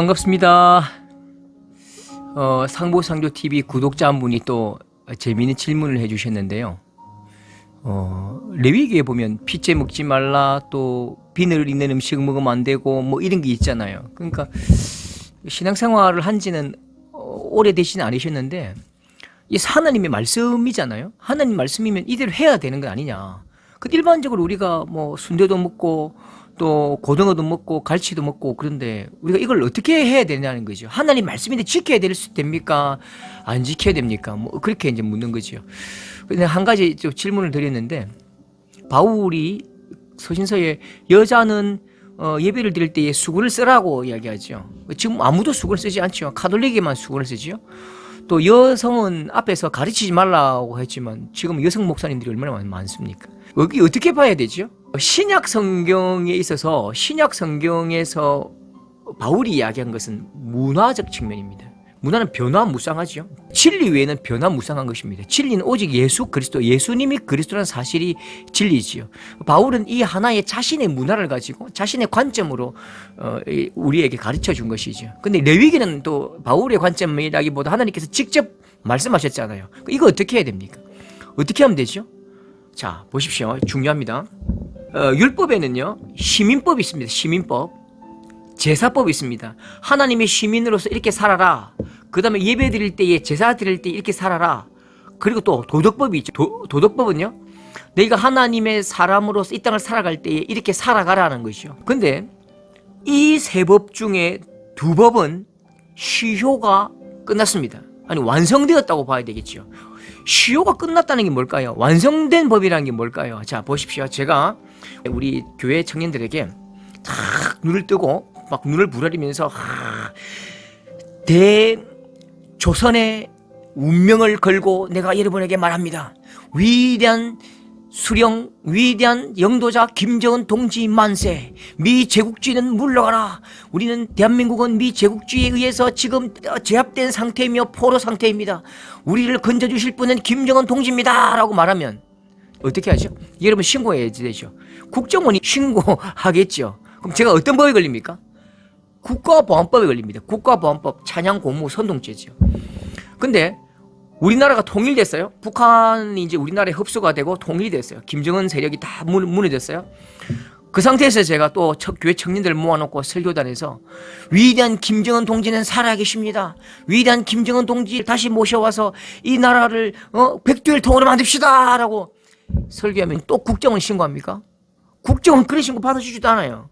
반갑습니다. 어, 상보상조 TV 구독자 한 분이 또 재미있는 질문을 해주셨는데요. 어, 레위기에 보면 피째 먹지 말라 또 비늘 있는 음식 먹으면 안 되고 뭐 이런 게 있잖아요. 그러니까 신앙생활을 한 지는 어, 오래되지는 않으셨는데 이 하나님의 말씀이잖아요. 하나님 말씀이면 이대로 해야 되는 거 아니냐. 그 일반적으로 우리가 뭐 순대도 먹고 또 고등어도 먹고 갈치도 먹고 그런데 우리가 이걸 어떻게 해야 되냐는 거죠. 하나님 말씀인데 지켜야 될 수 됩니까? 안 지켜야 됩니까? 뭐 그렇게 이제 묻는 거죠. 근데 한 가지 좀 질문을 드렸는데 바울이 서신서에 여자는 어, 예배를 드릴 때에 수건을 쓰라고 이야기하죠. 지금 아무도 수건을 쓰지 않죠. 카톨릭에만 수건을 쓰지요. 또 여성은 앞에서 가르치지 말라고 했지만 지금 여성 목사님들이 얼마나 많습니까? 여기 어떻게 봐야 되죠? 신약 성경에 있어서 신약 성경에서 바울이 이야기한 것은 문화적 측면입니다. 문화는 변화무쌍하죠. 진리 외에는 변화무쌍한 것입니다. 진리는 오직 예수 그리스도, 예수님이 그리스도라는 사실이 진리지요. 바울은 이 하나의 자신의 문화를 가지고 자신의 관점으로 어, 이- 우리에게 가르쳐 준 것이죠. 근데 레위기는 또 바울의 관점이라기보다 하나님께서 직접 말씀하셨잖아요. 이거 어떻게 해야 됩니까? 어떻게 하면 되죠? 자, 보십시오. 중요합니다. 어, 율법에는요, 시민법이 있습니다. 시민법. 제사법이 있습니다. 하나님의 시민으로서 이렇게 살아라. 그 다음에 예배 드릴 때에 제사 드릴 때 이렇게 살아라. 그리고 또 도덕법이 있죠. 도, 도덕법은요, 내가 하나님의 사람으로서 이 땅을 살아갈 때에 이렇게 살아가라는 것이죠. 근데 이 세 법 중에 두 법은 시효가 끝났습니다. 아니, 완성되었다고 봐야 되겠죠. 시효가 끝났다는 게 뭘까요? 완성된 법이라는 게 뭘까요? 자, 보십시오. 제가 우리 교회 청년들에게 탁 눈을 뜨고 막 눈을 부라리면서 하, 대조선의 운명을 걸고 내가 여러분에게 말합니다. 위대한 수령 위대한 영도자 김정은 동지 만세 미 제국주의는 물러가라. 우리는 대한민국은 미 제국주의에 의해서 지금 제압된 상태이며 포로 상태입니다. 우리를 건져주실 분은 김정은 동지입니다. 라고 말하면 어떻게 하죠? 여러분 신고해야 되죠. 국정원이 신고하겠죠. 그럼 제가 어떤 법에 걸립니까? 국가보안법에 걸립니다. 국가보안법 찬양 공무 선동죄죠. 근데 우리나라가 통일됐어요. 북한이 이제 우리나라에 흡수가 되고 통일이 됐어요. 김정은 세력이 다 무, 무너졌어요. 그 상태에서 제가 또첫 교회 청년들 모아놓고 설교단에서 위대한 김정은 동지는 살아계십니다. 위대한 김정은 동지 다시 모셔와서 이 나라를 어, 백두일 통으로 만듭시다라고 설교하면 또 국정원 신고합니까? 국정원 그런 신고 받아주지도 않아요.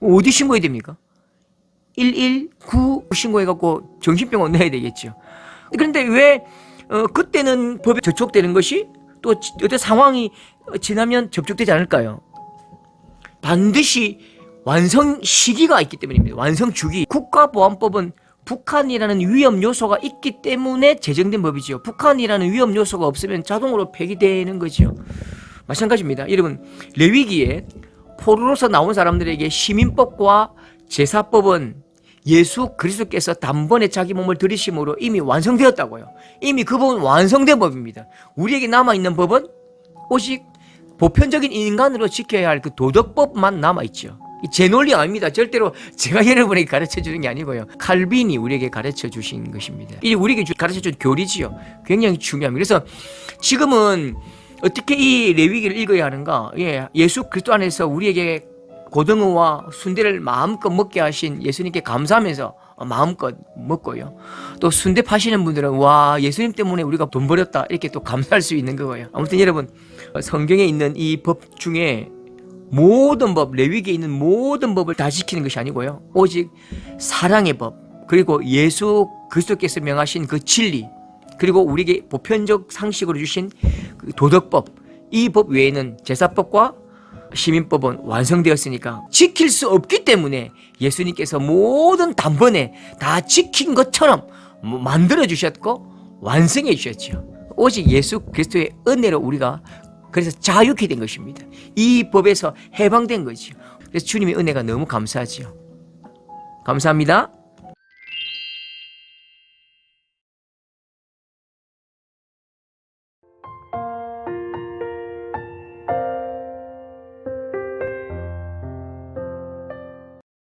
어디 신고해야 됩니까? 119 신고해갖고 정신병원 넣어야 되겠죠. 그런데 왜 어, 그때는 법에 저촉되는 것이 또 지- 어떤 상황이 지나면 접촉되지 않을까요? 반드시 완성 시기가 있기 때문입니다. 완성 주기. 국가보안법은 북한이라는 위험 요소가 있기 때문에 제정된 법이지요. 북한이라는 위험 요소가 없으면 자동으로 폐기되는 거지요. 마찬가지입니다. 여러분 레위기에 포로로서 나온 사람들에게 시민법과 제사법은 예수 그리스도께서 단번에 자기 몸을 들이심으로 이미 완성되었다고요. 이미 그 법은 완성된 법입니다. 우리에게 남아 있는 법은 오직 보편적인 인간으로 지켜야 할 그 도덕법만 남아 있죠. 제 논리 아닙니다. 절대로 제가 여러분에게 가르쳐 주는 게 아니고요. 칼빈이 우리에게 가르쳐 주신 것입니다. 이 우리에게 주- 가르쳐 준 교리지요. 굉장히 중요합니다. 그래서 지금은 어떻게 이 레위기를 읽어야 하는가? 예, 예수 그리스도 안에서 우리에게 고등어와 순대를 마음껏 먹게 하신 예수님께 감사하면서 마음껏 먹고요. 또 순대 파시는 분들은 와 예수님 때문에 우리가 돈 벌었다 이렇게 또 감사할 수 있는 거예요. 아무튼 여러분 성경에 있는 이 법 중에 모든 법 레위기에 있는 모든 법을 다 지키는 것이 아니고요. 오직 사랑의 법 그리고 예수 그리스도께서 명하신 그 진리 그리고 우리에게 보편적 상식으로 주신 그 도덕법 이 법 외에는 제사법과 시민법은 완성되었으니까 지킬 수 없기 때문에 예수님께서 모든 단번에 다 지킨 것처럼 뭐 만들어 주셨고 완성해 주셨죠. 오직 예수 그리스도의 은혜로 우리가 그래서 자유케 된 것입니다. 이 법에서 해방된 거죠. 그래서 주님의 은혜가 너무 감사하지요. 감사합니다.